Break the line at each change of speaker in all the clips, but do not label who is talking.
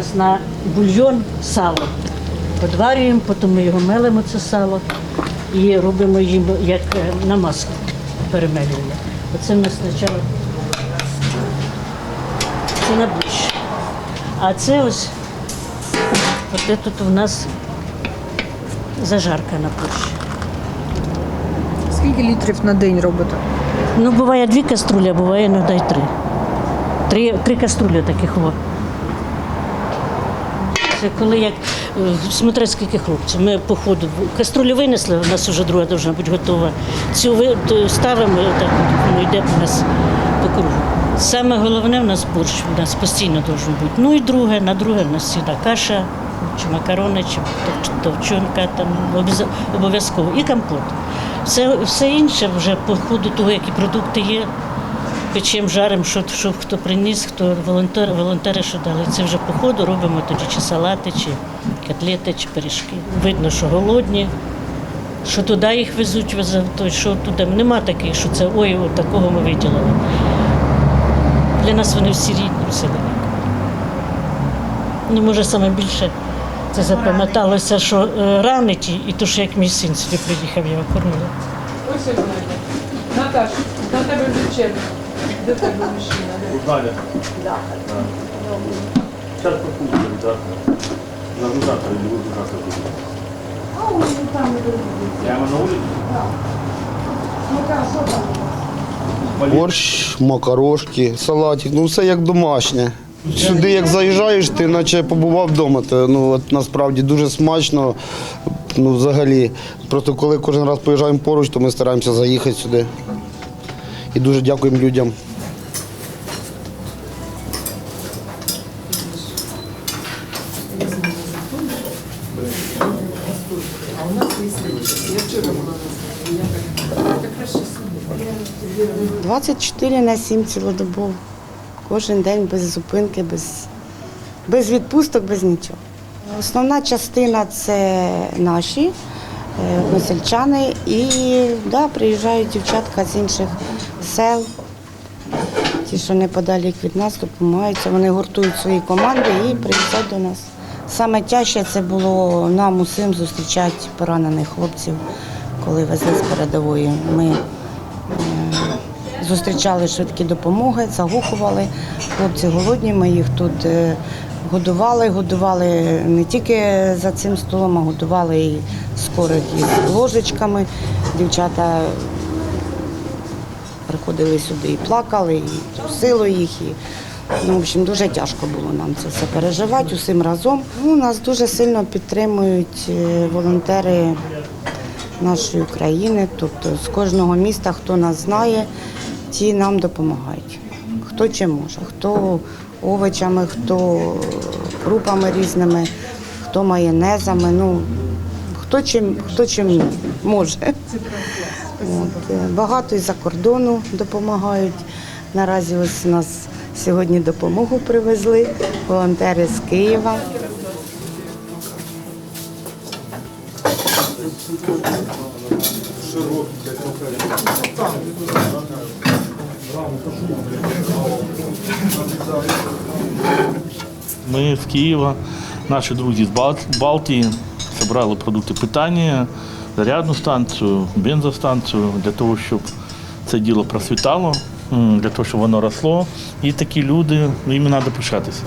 нас на бульйон сало. Подварюємо, потім ми його мелимо, це сало, і робимо їм як е, намазку, перемелюємо. Оце в нас спочатку це на борщ. А це ось, от тут у нас зажарка на борщ.
Скільки літрів на день робите?
Ну, буває дві каструлі, а буває іноді й три. Три, три каструлі таких о. Коли як е, смотря скільки хлопців. Ми по ходу каструлю винесли, у нас вже друга повинна бути готова. Цю ставимо, так воно йде у нас по кругу. Саме головне в нас борщ, у нас постійно должен бути. Ну і друге, на друге в нас завжди каша, чи макарони, чи товчонка, там обов'язково. І компот. Все, все інше вже по ходу того, які продукти є, печем, жарим, що, що хто приніс, хто волонтер, волонтери що дали. Це вже по ходу робимо тоді чи салати, чи котлети, чи пиріжки. Видно, що голодні, що туди їх везуть, то що туди. Нема таких, що це ой, от такого ми виділили. Для нас вони всі рідні, далеко. Ну, може, саме більше це запам'яталося, що е, ранить, і- то, що як мій син сюди приїхав, я його кормила.
Ось знаєте. Наташ, на тебе вже черга. Де тебе мужчина?
Узнали? Да. Сейчас покушаем, да. На завтра или? А, он там Прямо на улице?
Борщ, макарошки, салатик, ну все як домашнє. Сюди, як заїжджаєш, ти наче побував вдома. То, ну, от, насправді дуже смачно. Ну, взагалі. Просто коли кожен раз поїжджаємо поруч, то ми стараємося заїхати сюди. І дуже дякуємо людям.
– 24 на 7 цілодобово. Кожен день без зупинки, без, без відпусток, без нічого. Основна частина це наші е, односельчани і да, приїжджають дівчатка з інших сел. Ті, що неподалік від нас, допомагаються. Вони гуртують свої команди і приїздять до нас. Саме тяжче це було нам усім зустрічати поранених хлопців, коли везли з передової. Ми е, зустрічали швидкі допомоги, загукували. Хлопці голодні, ми їх тут е, годували, годували не тільки за цим столом, а годували і скорих із ложечками. Дівчата приходили сюди і плакали, і трусило їх. І, ну, в общем, дуже тяжко було нам це все переживати усім разом. Ну, нас дуже сильно підтримують е, волонтери нашої країни. Тобто з кожного міста, хто нас знає, ті нам допомагають. Хто чим може, хто овочами, хто крупами різними, хто майонезами. Ну, хто чим, хто чим може. От, е, багато із-за кордону допомагають. Наразі ось нас сьогодні допомогу привезли, волонтери з Києва.
Ми з Києва, наші друзі з Балтії зібрали продукти питання, зарядну станцію, бензостанцію для того, щоб це діло процвітало, для того, щоб воно росло. І такі люди, ну, їм треба пишатися.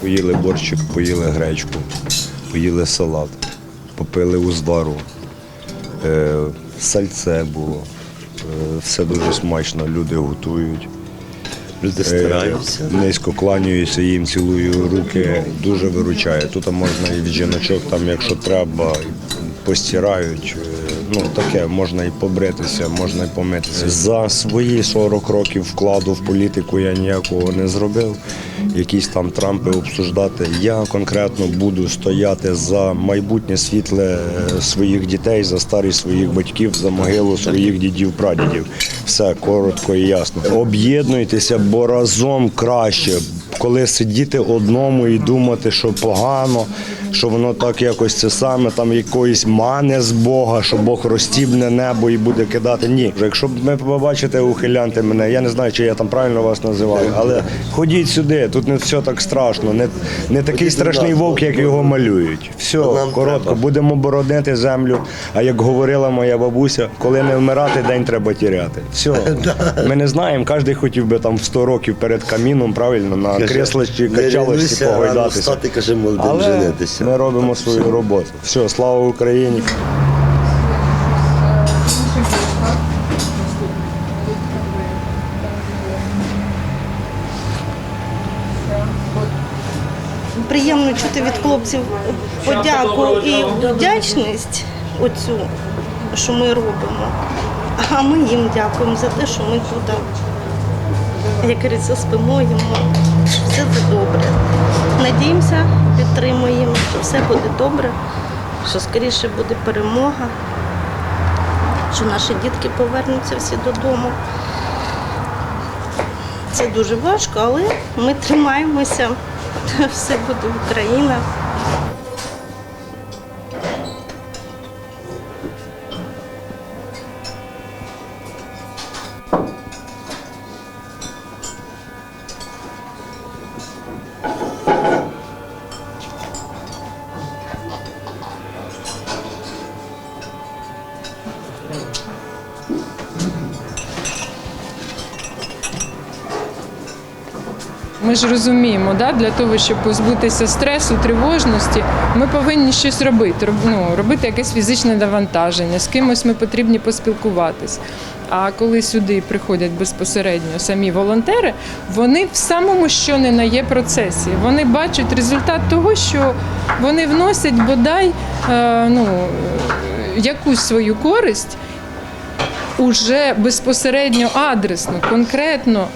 Поїли борщик, поїли гречку, поїли салат, попили узвару, е, сальце було. Е, все дуже смачно, люди готують.
Люди
Е,
стараються.
Низько кланяюся їм, цілую руки, дуже виручає. Тут можна і від жіночок, там, якщо треба, постирають. Ну таке, можна і побритися, можна і помитися. За свої 40 років вкладу в політику я ніякого не зробив. Якісь там трампи обсуждати. Я конкретно буду стояти за майбутнє світле е, своїх дітей, за старість своїх батьків, за могилу своїх дідів, прадідів. Все коротко і ясно. Об'єднуйтеся, бо разом краще. Коли сидіти одному і думати, що погано, що воно так якось це саме, там якоїсь мани з Бога, що Бог розстібне небо і буде кидати. Ні. Якщо ми побачите ухилянти мене, я не знаю, чи я там правильно вас називаю, але ходіть сюди, тут не все так страшно, не, не такий страшний вовк, як його малюють. Все, коротко, будемо боронити землю. А як говорила моя бабуся, коли не вмирати, день треба тіряти. Все. Ми не знаємо, кожен хотів би там в 100 років перед каміном, правильно, на креслищі, качалочці погойдатися.
Стати, каже, молодим
Але
женитися.
ми робимо свою роботу. Все, слава Україні.
приємно чути від хлопців подяку і вдячність оцю, що ми робимо. А ми їм дякуємо за те, що ми тут, як говориться, спимо їмо, все це добре. Надіємося, підтримуємо, що все буде добре, що скоріше буде перемога, що наші дітки повернуться всі додому. Це дуже важко, але ми тримаємося. Все буде Україна.
Ми ж розуміємо, да, для того, щоб позбутися стресу, тривожності, ми повинні щось робити, роб- ну, робити якесь фізичне навантаження, з кимось ми потрібні поспілкуватись. А коли сюди приходять безпосередньо самі волонтери, вони в самому що не на є процесі. Вони бачать результат того, що вони вносять бодай е, ну, якусь свою користь уже безпосередньо адресно, конкретно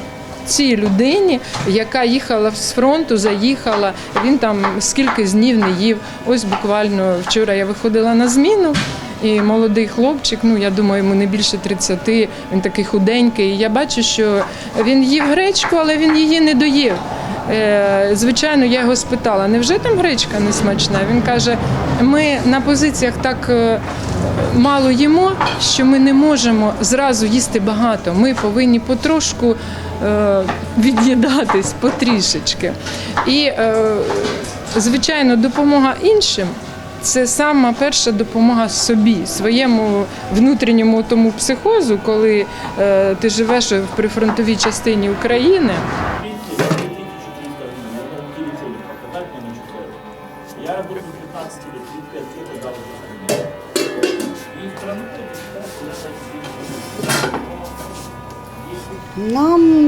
цій людині, яка їхала з фронту, заїхала. Він там скільки днів не їв. Ось буквально вчора я виходила на зміну. І молодий хлопчик, ну я думаю, йому не більше 30, він такий худенький. Я бачу, що він їв гречку, але він її не доїв. Е, Звичайно, я його спитала, невже там гречка не смачна? Він каже: ми на позиціях так е, мало їмо, що ми не можемо зразу їсти багато. Ми повинні потрошку від'їдатись потрішечки. І, е, звичайно, допомога іншим. Це сама перша допомога собі, своєму внутрішньому тому психозу, коли е, ти живеш в прифронтовій частині України.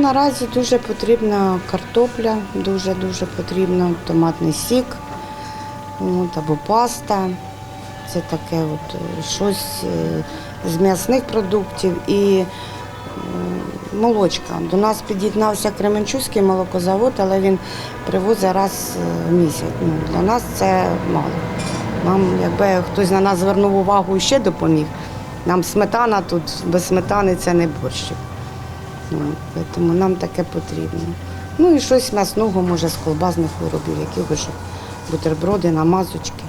Наразі дуже потрібна картопля, дуже-дуже потрібна томатний сік от, або паста. Це таке от е, щось е, з м'ясних продуктів і молочка. До нас під'єднався Кременчуцький молокозавод, але він привозить раз е, в місяць. Ну, для нас це мало. Нам, якби хтось на нас звернув увагу і ще допоміг, нам сметана тут без сметани це не борщик. Ну, Тому нам таке потрібно. Ну і щось м'ясного, може, з колбасних виробів, якихось бутерброди, намазочки.